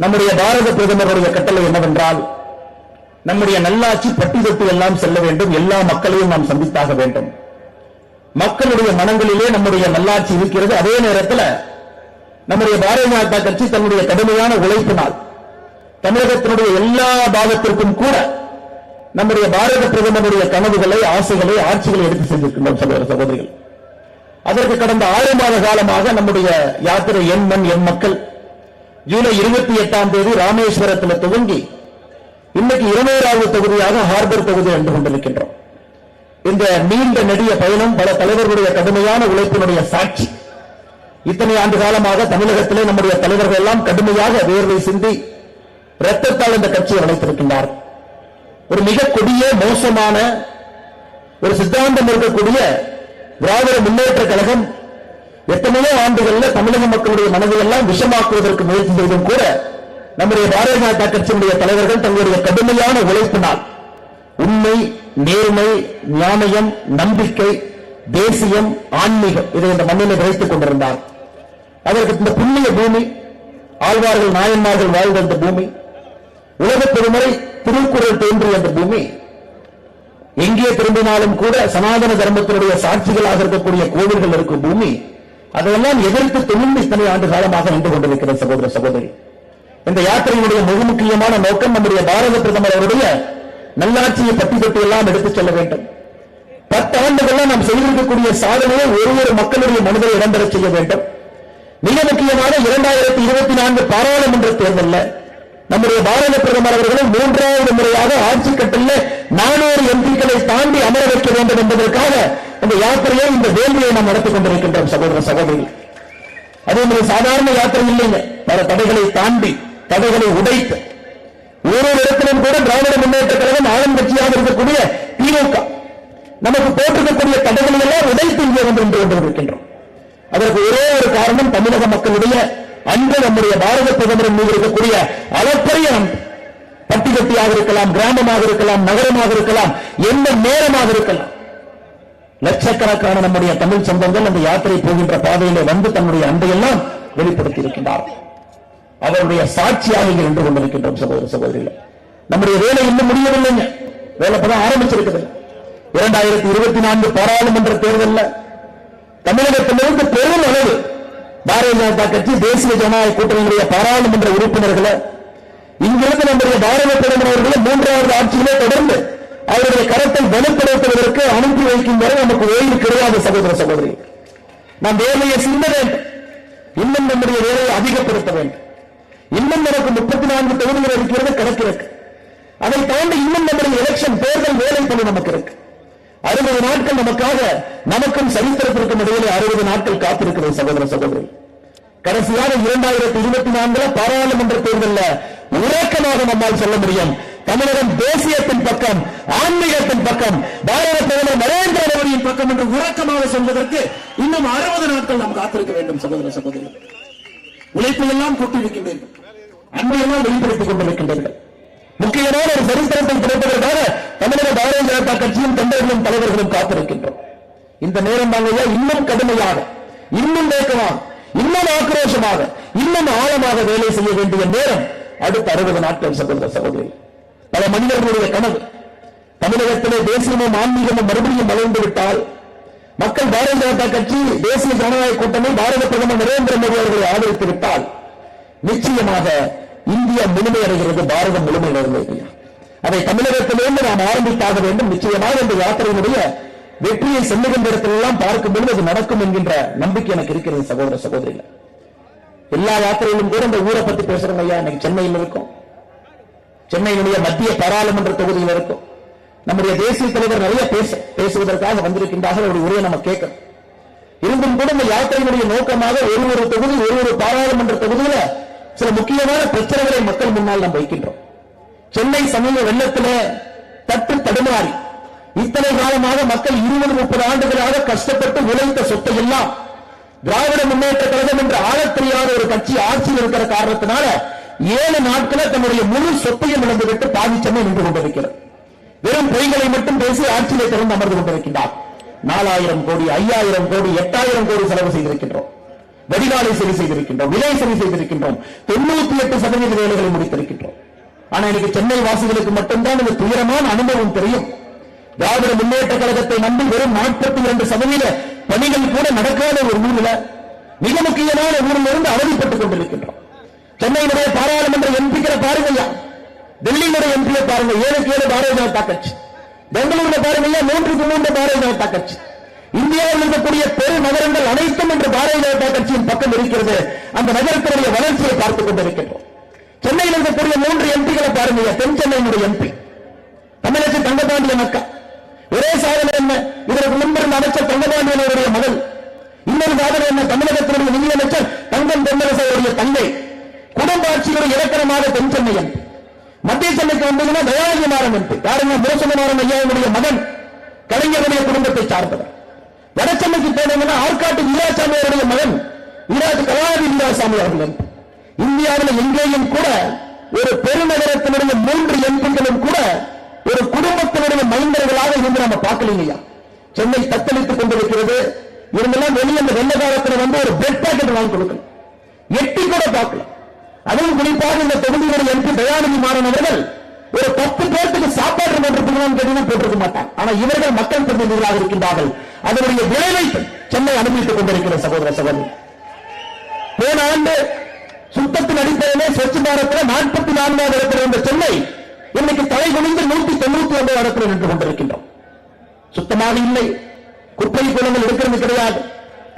நம்முடைய பாரத பிரதமருடைய கட்டளை என்னவென்றால் நம்முடைய நல்லாட்சி பட்டி தொட்டு எல்லாம் செல்ல வேண்டும் எல்லா மக்களையும் நாம் சந்தித்தாக வேண்டும். மக்களுடைய மனங்களிலே நம்முடைய நல்லாட்சி இருக்கிறது. அதே நேரத்தில் நம்முடைய பாரதிய ஜனதா கட்சி தன்னுடைய கடுமையான உழைப்பினால் தமிழகத்தினுடைய எல்லா பாகத்திற்கும் கூட நம்முடைய பாரத பிரதமருடைய கனவுகளை ஆசைகளை ஆட்சிகளை எடுத்து சென்றிருக்கின்றோம் சகோதர சகோதரிகள். அதற்கு கடந்த ஆறு மாத காலமாக நம்முடைய யாத்திரை எண் மண் என் மக்கள் ஜூலை இருபத்தி எட்டாம் தேதி ராமேஸ்வரத்தில் துவங்கி இன்னைக்கு இருநூறாவது தொகுதியாக ஹார்பர் தொகுதி என்று கொண்டிருக்கின்றோம். இந்த நீண்ட நெடிய பயணம் பல தலைவர்களுடைய கடுமையான உழைப்பினுடைய சாட்சி. இத்தனை ஆண்டு காலமாக தமிழகத்திலே நம்முடைய தலைவர்கள் எல்லாம் கடுமையாக வேர்வை சிந்தி ரத்தத்தால் இந்த கட்சியை வளைத்திருக்கின்றார். ஒரு மிக கொடிய மோசமான ஒரு சித்தாந்தம் இருக்கக்கூடிய திராவிட முன்னேற்ற கழகம் எத்தனையோ ஆண்டுகள்ல தமிழக மக்களுடைய மனதை எல்லாம் விஷமாக்குவதற்கு முயற்சி செய்தும் கூட நம்முடைய பாரதிய ஜனதா கட்சியினுடைய தலைவர்கள் தங்களுடைய கடுமையான உழைப்பினால் உண்மை நேர்மை ஞானயம் நம்பிக்கை தேசியம் ஆன்மீகம் இதை இந்த மண்ணிலே விளைத்துக் கொண்டிருந்தார். அதற்கு இந்த புண்ணிய பூமி ஆழ்வார்கள் நாயன்மார்கள் வாழ்ந்த அந்த பூமி உலக பெருமுறை திருக்குறள் தோன்றிய அந்த பூமி எங்கே திரும்பினாலும் கூட சனாதன தர்மத்தினுடைய சாட்சிகளாக இருக்கக்கூடிய கோவில்கள் இருக்கும் பூமி அதையெல்லாம் எதிர்த்து துணிந்து இத்தனை ஆண்டு காலமாக நின்று கொண்டிருக்கிற சகோதர சகோதரி. இந்த யாத்திரையினுடைய மிக முக்கியமான நோக்கம் நம்முடைய பாரத பிரதமர் அவருடைய நல்லாட்சியை பட்டி தொட்டி எல்லாம் எடுத்துச் செல்ல வேண்டும். பத்து ஆண்டுகள்ல நாம் செய்திருக்கக்கூடிய சாதனையை ஒரு ஒரு மக்களுடைய மனதை இடம்பெற செய்ய வேண்டும். மிக முக்கியமான இரண்டாயிரத்தி இருபத்தி நான்கு பாராளுமன்ற தேர்தலில் நம்முடைய பாரத பிரதமர் அவர்களும் மூன்றாவது முறையாக ஆட்சி கட்டில நானூறு எம்பிக்களை தாண்டி அமர வைக்க வேண்டும் என்பதற்காக இந்த யாத்திரையை இந்த வேள்வியை நாம் நடத்திக் கொண்டிருக்கின்றோம் சகோதர சகோதரிகள் அதே மாதிரி சாதாரண யாத்திரை இல்லைங்க. பல தடைகளை தாண்டி தடைகளை உடைத்து ஒரு இடத்திலும் கூட திராவிட முன்னேற்ற கழகம் ஆளும் கட்சியாக இருக்கக்கூடிய திமுக. நமக்கு போட்டிருக்கக்கூடிய தடைகளை எல்லாம் உடைத்து இங்கே வந்து நின்று கொண்டிருக்கின்றோம். அதற்கு ஒரே ஒரு காரணம் தமிழக மக்களுடைய அன்பு நம்முடைய பாரத பிரதமரின் மீது இருக்கக்கூடிய அளப்பரிய அன்பு. பட்டி கட்டியாக இருக்கலாம் கிராமமாக இருக்கலாம் நகரமாக இருக்கலாம் எந்த நேரமாக இருக்கலாம். லட்சக்கணக்கான நம்முடைய தமிழ் சொந்தங்கள் அந்த யாத்திரை போகின்ற பாதையிலே வந்து தன்னுடைய அன்பையெல்லாம் வெளிப்படுத்தி இருக்கின்றார் அவருடைய சாட்சியாக இங்கே நின்று கொண்டிருக்கின்றோம் சகோதர சகோதரிகள். நம்முடைய வேலை இன்னும் முடியவில்லைங்க. வேலை இப்பதான் ஆரம்பிச்சிருக்குது இரண்டாயிரத்தி இருபத்தி நான்கு பாராளுமன்ற தேர்தலில் தமிழகத்திலிருந்து பெரும் அளவு பாரதிய ஜனதா கட்சி தேசிய ஜனநாயக கூட்டணியுடைய பாராளுமன்ற உறுப்பினர்களை இங்கிருந்து நம்முடைய பாரத பிரதமர் அவர்களை மூன்றாவது ஆட்சியிலே தொடர்ந்து அவருடைய கரத்தை வலுப்படுத்துவதற்கு அனுப்பி வைக்கும் வரை நமக்கு ஓய்வு கிடையாது சகோதர சகோதரி. நாம் வேலையை சிந்த வேண்டும். இன்னும் நம்முடைய வேலையை அதிகப்படுத்த வேண்டும். இன்னும் நமக்கு முப்பத்தி நான்கு தொகுதிகள் இருக்கிறது கணக்கிற்கு அதை தாண்டி இன்னும் நம்முடைய எலெக்ஷன் தேர்தல் வேலை பணி நமக்கு இருக்கு. அறுபது நாட்கள் நமக்காக நமக்கும் சரித்திரத்திற்கும் இடையிலே அறுபது நாட்கள் காத்திருக்கிறது சகோதர சகோதரி. கடைசியாக இரண்டாயிரத்தி இருபத்தி நான்குல பாராளுமன்ற தேர்தலில் உறக்கமாக நம்மால் சொல்ல முடியும். தமிழகம் தேசியத்தின் பக்கம் ஆன்மீகத்தின் பக்கம் பாரத பிரதமர் நரேந்திர மோடியின் பக்கம் என்று உறக்கமாக சொல்வதற்கு இன்னும் அறுபது நாட்கள் நாம் காத்திருக்க வேண்டும் சகோதர சகோதரி உழைப்பை எல்லாம் கொட்டிருக்கின்றீர்கள் அன்பையெல்லாம் வெளிப்படுத்திக் கொண்டிருக்கின்றீர்கள். முக்கியமான ஒரு சரித்திரத்தை கிடைப்பதற்காக தமிழக பாரதிய ஜனதா கட்சியும் தொண்டர்களும் தலைவர்களும் காத்திருக்கின்றோம். இந்த நேரம் தாங்க இன்னும் கடுமையாக இன்னும் வேகமாக இன்னும் ஆக்ரோஷமாக இன்னும் ஆழமாக வேலை செய்ய வேண்டிய நேரம் அடுத்த அறுபது நாட்கள் சகோதர சகோதரி. பல மனிதர்களுடைய கனவு தமிழகத்திலே தேசியமும் ஆன்மீகமும் மறுபடியும் வளர்ந்து விட்டால் மக்கள் பாரதிய ஜனதா கட்சி தேசிய ஜனநாயக கூட்டணி பாரத பிரதமர் நரேந்திர மோடி அவர்களை ஆதரித்து விட்டால் நிச்சயமாக இந்தியா முழுமையடைகிறது பாரதம் முழுமையடைகிறது அதை தமிழகத்திலிருந்து நாம் ஆரம்பித்தாக வேண்டும். நிச்சயமாக இந்த யாத்திரையினுடைய வெற்றியை செல்லுகின்ற இடத்திலெல்லாம் பார்க்கும் பொழுது அது நடக்கும் என்கின்ற நம்பிக்கை எனக்கு இருக்கிறது சகோதர சகோதரிகள். எல்லா யாத்திரையிலும் கூட இந்த ஊரை பத்தி பேசுறோம் ஐயா. இன்னைக்கு சென்னையில் இருக்கும். சென்னையினுடைய மத்திய பாராளுமன்ற தொகுதியில் இருக்கும். நம்முடைய தேசிய தலைவர் நிறைய பேச பேசுவதற்காக வந்திருக்கின்றார்கள். அவருடைய உரையை நம்ம கேட்கணும். இருந்தும் கூட இந்த யாத்திரையினுடைய நோக்கமாக ஒரு ஒரு தொகுதி ஒரு ஒரு பாராளுமன்ற தொகுதியில சில முக்கியமான பிரச்சனைகளை மக்கள் முன்னால் நாம் வைக்கின்றோம். சென்னை சமூக வெள்ளத்தில தட்டு தடுமாறி இத்தனை காலமாக மக்கள் இருபது முப்பது ஆண்டுகளாக கஷ்டப்பட்டு உழைத்த சொத்தை எல்லாம் திராவிட முன்னேற்ற கழகம் என்ற ஆளத் தெரியாத ஒரு கட்சி ஆட்சியில் இருக்கிற காரணத்தினால ஏழு நாட்கள தன்னுடைய முழு சொத்தையும் இழந்துவிட்டு பாதிச்சமே நின்று கொண்டிருக்கிறது. வெறும் பொய்களை மட்டும் பேசி ஆட்சியிலே திறந்து அமர்ந்து கொண்டிருக்கின்றார். நாலாயிரம் கோடி ஐயாயிரம் கோடி எட்டாயிரம் கோடி செலவு செய்திருக்கின்றோம். வடிகாலை சரி செய்திருக்கின்றோம். விலை சரி செய்திருக்கின்றோம். தொண்ணூத்தி எட்டு சதவீத வேலைகளை முடித்திருக்கின்றோம். ஆனா இன்னைக்கு சென்னை வாசிகளுக்கு மட்டும்தான் இந்த துயரமான அனுபவம் தெரியும். திராவிட முன்னேற்ற கழகத்தை நம்பி வெறும் நாற்பத்தி இரண்டு சதவீத பணிகள் கூட நடக்காத ஒரு ஊரில் மிக முக்கியமான ஊரில் இருந்து அவதிப்பட்டுக் கொண்டிருக்கின்றோம். சென்னையினுடைய பாராளுமன்ற எம்பிக்கிற பாருங்கய்யா டெல்லியினுடைய எம்பியை பாருங்க. ஏழுக்கு ஏழு பாரதிய ஜனதா கட்சி. பெங்களூர்ல பாருங்கய்யா மூன்றுக்கு மூன்று பாரதிய ஜனதா கட்சி. இந்தியாவில் இருக்கக்கூடிய பெரு நகரங்கள் அனைத்தும் இன்று பாரதிய ஜனதா கட்சியின் பக்கம் இருக்கிறது. அந்த நகரத்தினுடைய வளர்ச்சியை பார்த்துக் கொண்டிருக்கின்றோம். சென்னையில் இருக்கக்கூடிய மூன்று எம்பிகளை பாருங்க. தென் சென்னையினுடைய எம்பி தமிழக தங்கபாண்டிய மக்கள் ஒரே சாதனை என்ன? இதற்கு முன்பிருந்த அமைச்சர் தங்கபாண்டியனுடைய மகள். இன்னொரு சாதனை என்ன? தமிழகத்தினுடைய நிதியமைச்சர் தங்கம் தென்னரசனுடைய தங்கை. குடும்ப ஆட்சியுடைய இலக்கணமாக தென் சென்னை எம்பி மத்திய சென்னைக்கு வந்ததுன்னா தயாநிதி மாறன் எம்பி யாருங்க மோசமாறன் ஐயாவுடைய மகன் கலைஞருடைய குடும்பத்தை சார்ந்தவர். வடசென்னைக்கு போனீங்கன்னா ஆற்காட்டு வீராசாமி அவருடைய மகன் வீராஜ் கலாநிதி வீராசாமி அவர்கள் எம்பி இந்தியாவில் எங்கேயும் கூட ஒரு பெருநகரத்தினுடைய மூன்று எம்பிகளும் கூட ஒரு குடும்பத்தினுடைய மைந்தர்களாக இருந்து நம்ம பார்க்கலையா சென்னை தத்தளித்துக் கொண்டிருக்கிறது. இருந்தாலும் வெளியே அந்த வெள்ளக்காரத்தில் வந்து ஒரு பிரெட் பாக்கெட் வாங்கி கொடுக்கணும். எட்டி கூட பார்க்கலாம் அதுவும் குறிப்பாக இந்த தொகுதியுடைய எம்பி தயாநிதி மாறன் அவர்கள் ஒரு பத்து பேருக்கு சாப்பாடு போட்டிருக்கணும் கேட்டீங்கன்னா போட்டிருக்க மாட்டான் ஆனா இவர்கள் மக்கள் பிரதிநிதிகளாக இருக்கின்றார்கள். அதனுடைய விளைவை சென்னை அனுபவித்துக் கொண்டிருக்கிற சகோதர சகோதரி. போன ஆண்டு சுத்தத்தின் அடிப்படையிலே ஸ்வச்ச பாரத்தில் நாற்பத்தி நான்காவது இடத்தில் இருந்த சென்னை இன்னைக்கு தலை குனிந்து நூத்தி தொண்ணூத்தி ஒன்பது இடத்தில் நின்று கொண்டிருக்கின்றோம். சுத்தமாக இல்லை. குப்பை குளங்கள் இருக்கிறது கிடையாது.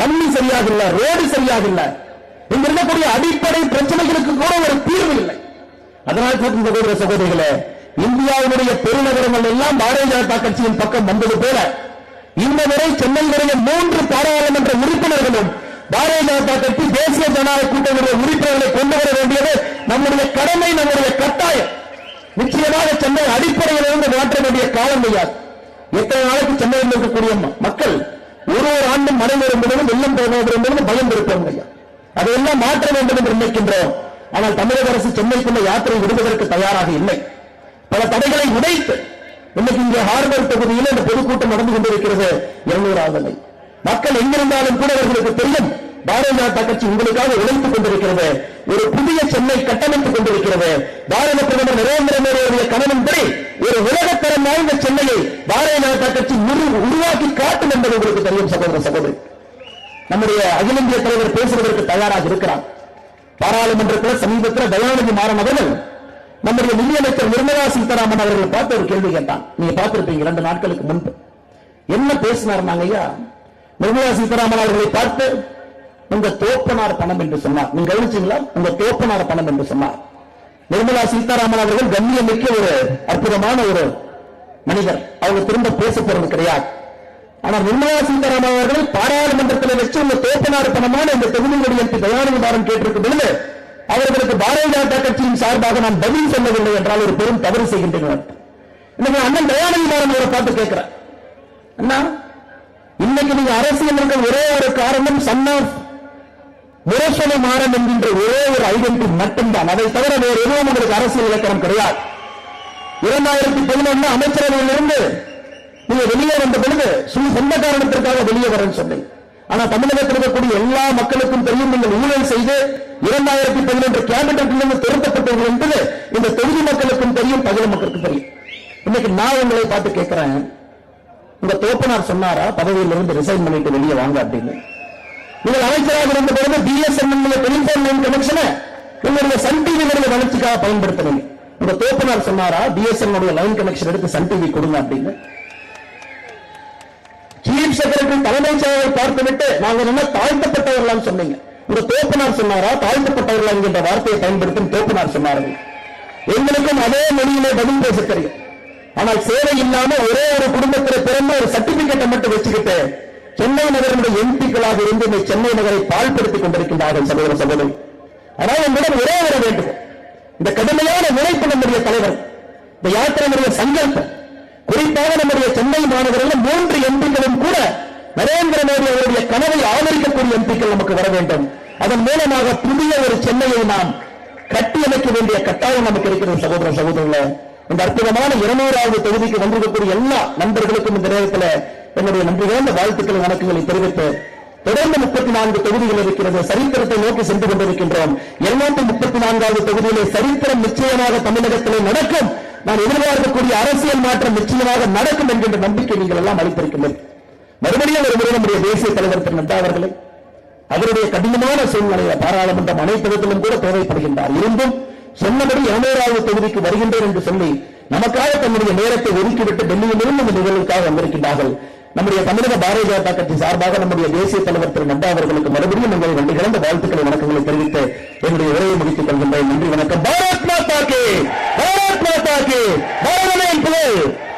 தண்ணி சரியாக இல்லை. ரோடு சரியாக இல்லை. இங்க இருக்கக்கூடிய அடிப்படை பிரச்சனைகளுக்கு கூட ஒரு தீர்வு இல்லை. அதனால் தான் சகோதர சகோதரிகளே இந்தியாவினுடைய பெருநகரங்கள் எல்லாம் பாரதிய ஜனதா கட்சியின் பக்கம் வந்தது போல இந்த முறை சென்னையினுடைய மூன்று பாராளுமன்ற உறுப்பினர்களும் பாரதிய ஜனதா கட்சி தேசிய ஜனநாயக கூட்டணியுடைய உறுப்பினர்களை கொண்டு வர வேண்டியது நம்முடைய கடமை நம்முடைய கட்டாயம். நிச்சயமாக சென்னை அடிப்படையிலிருந்து மாற்ற வேண்டிய காலம் கிடையாது எத்தனை நாளைக்கு சென்னையில் இருக்கக்கூடிய மக்கள் ஒரு ஒரு ஆண்டும் மழை வரும் வெள்ளம் போக என்பது பயம் இருப்போம் ஐயா அதையெல்லாம் மாற்ற வேண்டும் என்று நினைக்கின்றோம். ஆனால் தமிழக அரசு சென்னைக்குள்ள யாத்திரை விடுவதற்கு தயாராக இல்லை. பல தடைகளை உடைத்து இன்னைக்கு இங்கே ஹார்பர் தொகுதியில் இந்த பொதுக்கூட்டம் நடந்து கொண்டிருக்கிறது. இருநூறாவது மக்கள் எங்கிருந்தாலும் கூட அவர்களுக்கு தெரியும் பாரதிய ஜனதா கட்சி உங்களுக்காக உழைத்துக் கொண்டிருக்கிறது. ஒரு புதிய சென்னை கட்டமைத்துக் கொண்டிருக்கிறது. பாரத பிரதமர் நரேந்திர மோடியுடைய கனவின்படி ஒரு உலகத்தரம் வாய்ந்த சென்னையை பாரதிய ஜனதா கட்சி உரு- உருவாக்கி காட்டும் என்பது உங்களுக்கு தெரியும் சகோதர சகோதரி. நம்முடைய அகில இந்திய தலைவர் பேசுவதற்கு தயாராக இருக்கிறார். பாராளுமன்றத்தில் சமீபத்தில் தயாநிதி மாறன் அவர்கள் நம்முடைய நிதியமைச்சர் நிர்மலா சீதாராமன் அவர்களை பார்த்து ஒரு கேள்வி கேட்டான். நீங்க பார்த்திருப்பீங்க இரண்டு நாட்களுக்கு முன்பு. என்ன பேசினார் ஐயா நிர்மலா சீதாராமன் அவர்களை பார்த்து உங்க தோப்பனார் பணம் என்று சொன்னார். நீங்க கவனிச்சீங்களா? உங்க தோப்பனார் பணம் என்று சொன்னார். நிர்மலா சீதாராமன் அவர்கள் கண்ணியமிக்க ஒரு அற்புதமான ஒரு மனிதர். அவங்க திரும்ப பேச போறது கிடையாது. ஆனால் நிர்மலா சீதாராமன் அவர்கள் பாராளுமன்றத்தில் வச்சு உங்க தோப்பனார் பணமான இந்த தொகுதிகளுடைய எனக்கு தயாநிதி கேட்டிருக்கும் பொழுது அவர்களுக்கு பாரதிய ஜனதா கட்சியின் சார்பாக நான் பதில் சொல்லவில்லை என்றால் ஒரு பெரும் தவறு செய்கின்றனர் இன்னைக்கு அண்ணன் தயாநிதி மாறன் அவரை பார்த்து கேட்கிறேன். அண்ணா இன்னைக்கு நீங்க அரசியல் இருக்க ஒரே ஒரு காரணம் சன் ஆஃப் முரசொலி மாறன் என்கின்ற ஒரே ஒரு ஐடென்டி மட்டும்தான். அதை தவிர வேறு எதுவும் உங்களுக்கு அரசியல் இலக்கணம் கிடையாது. இரண்டாயிரத்தி பதினொன்று அமைச்சரவையிலிருந்து நீங்க வெளியே வந்த பொழுது சும்மா சொந்த காரணத்திற்காக வெளியே வரேன்னு சொன்னேன். ஆனா தமிழகத்தில் இருக்கக்கூடிய எல்லா மக்களுக்கும் தெரியும் நீங்கள் ஊழல் செய்து இரண்டாயிரத்தி பதினொன்று கேபினட்டிலிருந்து திருத்தப்பட்டீர்கள் என்பது இந்த தொகுதி மக்களுக்கும் தெரியும் பகல மக்களுக்கும் தெரியும். இன்னைக்கு நான் உங்களை பார்த்து கேட்கிறேன். உங்க தோப்பனார் சொன்னாரா பதவியிலிருந்து ரிசைன் பண்ணிட்டு வெளியே வாங்க அப்படின்னு. நீங்கள் அமைச்சராக இருந்த பிறகு பிஎஸ்என்எல் டெலிபோன் லைன் கனெக்ஷனை உங்களுடைய சன் டிவியினுடைய வளர்ச்சிக்காக பயன்படுத்தினீங்க உங்க தோப்பனார் சொன்னாரா பிஎஸ்என்எல் லைன் கனெக்ஷன் எடுத்து சன் டிவி கொடுங்க அப்படின்னு. சீஃப் செக்ரட்டரி தலைமைச் பார்த்துவிட்டு நாங்கள் என்ன தாழ்த்தப்பட்டவர்களாம் சொன்னீங்க. உங்க தோப்பனார் சொன்னாரா? தாழ்த்தப்பட்டவர்களா என்கின்ற வார்த்தையை பயன்படுத்தும் தோப்பனார் சொன்னார்கள். எங்களுக்கும் அதே மொழியிலே பதில் பேச தெரியும் ஆனால் சேவை இல்லாம ஒரே ஒரு குடும்பத்தில் பிறந்த ஒரு சர்டிபிகேட்டை மட்டும் வச்சுக்கிட்டு சென்னை நகரனுடைய எம்பிக்களாக இருந்து இந்த சென்னை நகரை பாழ்படுத்திக் கொண்டிருக்கின்றார்கள் சகோதர சகோதரி. ஆனால் என்னிடம் ஒரே ஒரு வேண்டுகோள். இந்த கடுமையான உழைப்பு நம்முடைய தலைவர். இந்த யாத்திரையினுடைய சங்கல்பம். குறிப்பாக நம்முடைய சென்னை மாநகரில் மூன்று எம்பிக்களும் கூட நரேந்திர மோடி அவருடைய கனவை ஆதரிக்கக்கூடிய எம்பிக்கள் நமக்கு வர வேண்டும். அதன் மூலமாக புதிய ஒரு சென்னையை நாம் கட்டியமைக்க வேண்டிய கட்டாயம் நமக்கு இருக்கிறது சகோதர சகோதரர்களே இந்த அற்புதமான இருநூறாவது தொகுதிக்கு வந்திருக்கக்கூடிய எல்லா நண்பர்களுக்கும் இந்த நேரத்தில் என்னுடைய நன்றி வாழ்த்துக்களை வணக்கங்களை தெரிவித்து தொடர்ந்து முப்பத்தி நான்கு தொகுதிகள் இருக்கிறது. சரித்திரத்தை நோக்கி சென்று கொண்டிருக்கின்றோம். இருநூற்று முப்பத்தி நான்காவது தொகுதியிலே சரித்திரம் நிச்சயமாக தமிழகத்திலே நடக்கும். நான் எதிர்பார்க்கக்கூடிய அரசியல் மாற்றம் நிச்சயமாக நடக்கும் என்கின்ற நம்பிக்கை நீங்கள் எல்லாம் அளித்திருக்கின்றது மறுபடியும் ஒரு முறை நம்முடைய தேசிய தலைவர் திரு நட்டா அவர்களை அவருடைய கடினமான சூழ்நிலையில பாராளுமன்றம் அனைத்திடத்திலும் கூட தேவைப்படுகின்றார். இருந்தும் சொன்னபடி இரநூறாவது தொகுதிக்கு வருகின்றேன் என்று சொல்லி நமக்காக தன்னுடைய நேரத்தை ஒதுக்கிவிட்டு டெல்லியிலிருந்து இந்த நிகழ்வுக்காக வந்திருக்கின்றார்கள். நம்முடைய தமிழக பாரதிய ஜனதா கட்சி சார்பாக நம்முடைய தேசிய தலைவர் திரு நட்டா அவர்களுக்கு மறுபடியும் உங்களை நன்றி கலந்த வாழ்த்துக்களை வணக்கங்களை தெரிவித்து என்னுடைய உரையை முடித்துக் கொள்கின்றேன். நன்றி வணக்கம். பாரத் மாதா கே! పార్టీ. బలమైన